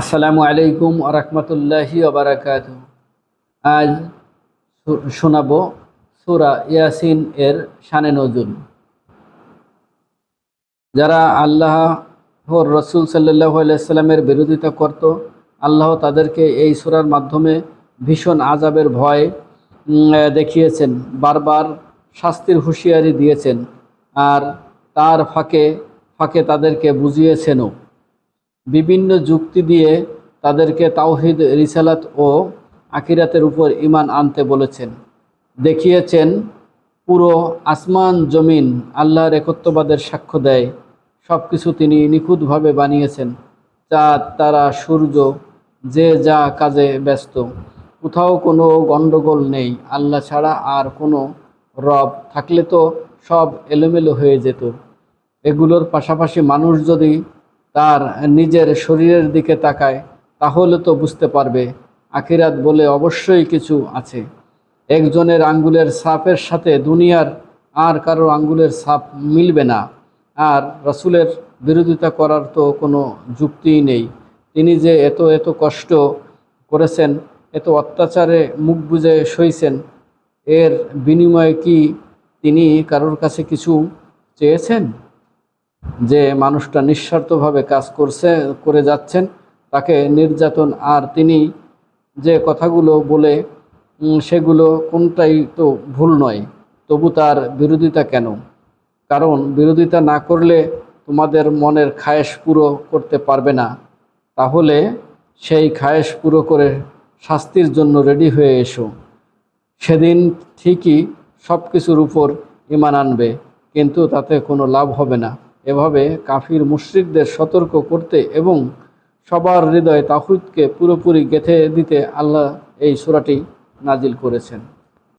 আসসালামু আলাইকুম আরহামতুল্লাহি আবরাকাত আজ শোনাবো সুরা ইয়াসিন এর শানে নজুল। যারা আল্লাহ হর রসুল সাল্লাহ আলাইস্লামের বিরোধিতা করত, আল্লাহ তাদেরকে এই সুরার মাধ্যমে ভীষণ আজাবের ভয় দেখিয়েছেন, বারবার শাস্তির হুঁশিয়ারি দিয়েছেন, আর তার ফাঁকে ফাঁকে তাদেরকে বুঝিয়েছেনও। বিভিন্ন যুক্তি দিয়ে তাদেরকে তাওহিদ, রিসালাত ও আকিরাতের উপর ইমান আনতে বলেছেন। দেখিয়েছেন, পুরো আসমান জমিন আল্লাহর একত্ববাদের সাক্ষ্য দেয়। সব কিছু তিনি নিখুঁতভাবে বানিয়েছেন। চাঁদ, তারা, সূর্য, যে যা কাজে ব্যস্ত। কোথাও কোনো গণ্ডগোল নেই। আল্লাহ ছাড়া আর কোনো রব থাকলে তো সব এলোমেলো হয়ে যেত। এগুলোর পাশাপাশি মানুষ যদি তার নিজের শরীরের দিকে তাকায়, তাহলে তো বুঝতে পারবে, আখিরাত বলে অবশ্যই কিছু আছে। একজনের আঙ্গুলের সাপের সাথে দুনিয়ার আর কারোর আঙ্গুলের সাপ মিলবে না। আর রাসূলের বিরোধিতা করার তো কোনো যুক্তিই নেই। তিনি যে এত এত কষ্ট করেছেন, এত অত্যাচারে মুখ বুঝে সইছেন, এর বিনিময়ে কি তিনি কারোর কাছে কিছু চেয়েছেন? যে মানুষটা নিঃস্বার্থভাবে কাজ করছে, করে যাচ্ছেন, তাকে নির্যাতন। আর তিনি যে কথাগুলো বলে সেগুলো কোনটাই তো ভুল নয়, তবু তার বিরোধিতা কেন? কারণ বিরোধিতা না করলে তোমাদের মনের খায়েশ পুরো করতে পারবে না। তাহলে সেই খায়েশ পুরো করে শাস্তির জন্য রেডি হয়ে এসো। সেদিন ঠিকই সব কিছুর উপর ইমান আনবে, কিন্তু তাতে কোনো লাভ হবে না। এভাবে কাফির মুশ্রিকদের সতর্ক করতে এবং সবার হৃদয় তাহুদকে পুরোপুরি গেথে দিতে আল্লাহ এই সুরাটি নাজিল করেছেন।